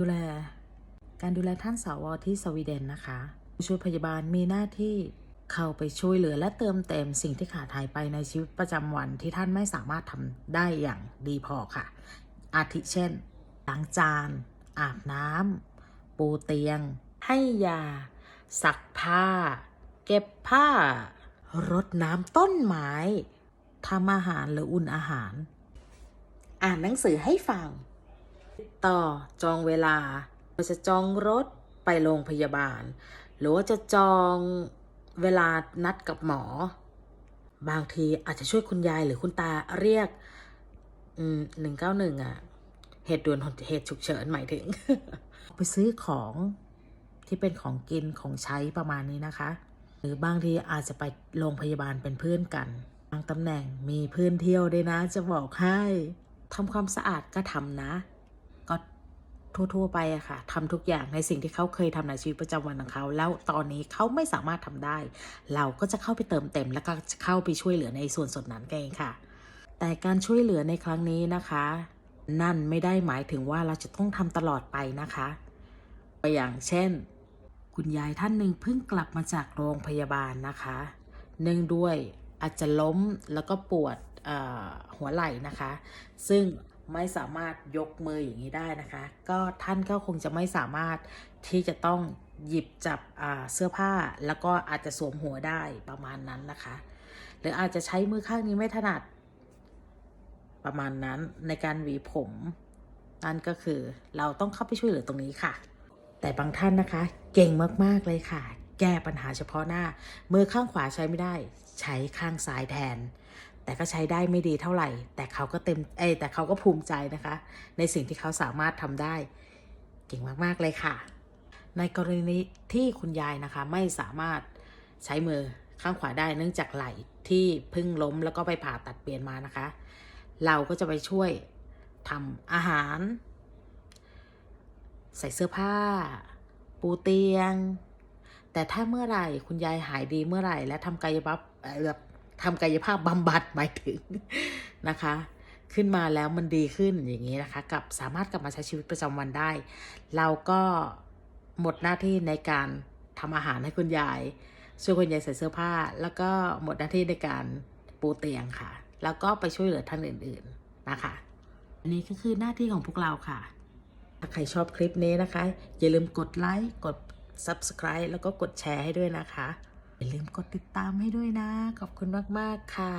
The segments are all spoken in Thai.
ดูแล การดูแลท่านสาวที่สวีเดนนะคะผู้ช่วยพยาบาลมีหน้าที่เข้าไปช่วยเหลือและเติมเต็มสิ่งที่ขาดหายไปในชีวิตประจำวันที่ท่านไม่สามารถทำได้อย่างดีพอค่ะ อาทิเช่นล้างจาน อาบน้ำปูเตียง ให้ยาซักผ้า เก็บผ้ารดน้ำต้นไม้ทำอาหารหรืออุ่นอาหาร อ่านหนังสือให้ฟัง ต่อจองเวลาเราจะจองรถไปโรงพยาบาล หรือว่าจะจองเวลานัดกับหมอ บางทีอาจจะช่วยคุณยายหรือคุณตาเรียกหนึ่งเก้าหนึ่งอะ เหตุด่วนเหตุฉุกเฉินหมายถึง ไปซื้อของที่เป็นของกินของใช้ประมาณนี้นะคะ หรือบางทีอาจจะไปโรงพยาบาลเป็นเพื่อนกันบางตำแหน่งมีเพื่อนเที่ยวด้วยนะ จะบอกให้ทำความสะอาดก็ทำนะ ทั่ว ๆ ไปอะค่ะทำทุกอย่างในสิ่งที่เขาเคยทำในชีวิตประจำวันของเขา แล้วตอนนี้เขาไม่สามารถทำได้ เราก็จะเข้าไปเติมเต็ม แล้วก็เข้าไปช่วยเหลือในส่วนส่วนนั้นเองค่ะ แต่การช่วยเหลือในครั้งนี้นะคะ นั่นไม่ได้หมายถึงว่าเราจะต้องทำตลอดไปนะคะตัวอย่างเช่น คุณยายท่านหนึ่งเพิ่งกลับมาจากโรงพยาบาลนะคะ เนื่องด้วยอาจจะล้มแล้วก็ปวดหัวไหล่นะคะ ซึ่ง ไม่สามารถยกมืออย่างนี้ได้นะคะ ก็ท่านก็คงจะไม่สามารถที่จะต้องหยิบจับเสื้อผ้า แล้วก็อาจจะสวมหัวได้ประมาณนั้นนะคะ หรืออาจจะใช้มือข้างนี้ไม่ถนัดประมาณนั้นในการหวีผมนั่นก็คือเราต้องเข้าไปช่วยเหลือตรงนี้ค่ะ แต่บางท่านนะคะ เก่งมากๆเลยค่ะ แก้ปัญหาเฉพาะหน้า มือข้างขวาใช้ไม่ได้ ใช้ข้างซ้ายแทน แต่ก็ใช้ได้ไม่ดีเท่าไหร่ แต่เขาก็เต็มเอแต่เขาก็ภูมิใจนะคะ ในสิ่งที่เขาสามารถทำได้ เก่งมากๆเลยค่ะ ในกรณีที่คุณยายนะคะ ไม่สามารถใช้มือข้างขวาได้เนื่องจากไหล่ที่เพิ่งล้มแล้วก็ไปผ่าตัดเปลี่ยนมานะคะ เราก็จะไปช่วยทำอาหาร ใส่เสื้อผ้า ปูเตียง แต่ถ้าเมื่อไหร่คุณยายหายดีเมื่อไหร่ และทำกายภาพแบบ ทำกายภาพบำบัดหมายถึงนะคะ ขึ้นมาแล้วมันดีขึ้นอย่างนี้นะคะกับสามารถกลับมาใช้ชีวิตประจำวันได้ เราก็หมดหน้าที่ในการทำอาหารให้คุณยายช่วยคุณยายใส่เสื้อผ้า แล้วก็หมดหน้าที่ในการปูเตียงค่ะ แล้วก็ไปช่วยเหลือท่านอื่น ๆนะคะอันนี้ก็คือหน้าที่ของพวกเราค่ะ ถ้าใครชอบคลิปนี้นะคะ อย่าลืมกดไลค์กด Subscribe แล้วก็กดแชร์ให้ด้วยนะคะ อย่าลืมกดติดตามให้ด้วยนะ ขอบคุณมาก ๆ ค่ะ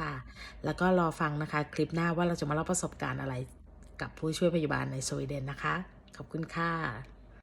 แล้วก็รอฟังนะคะ คลิปหน้าว่าเราจะมาเล่าประสบการณ์อะไร กับผู้ช่วยพยาบาลในสวีเดนนะคะ ขอบคุณค่ะ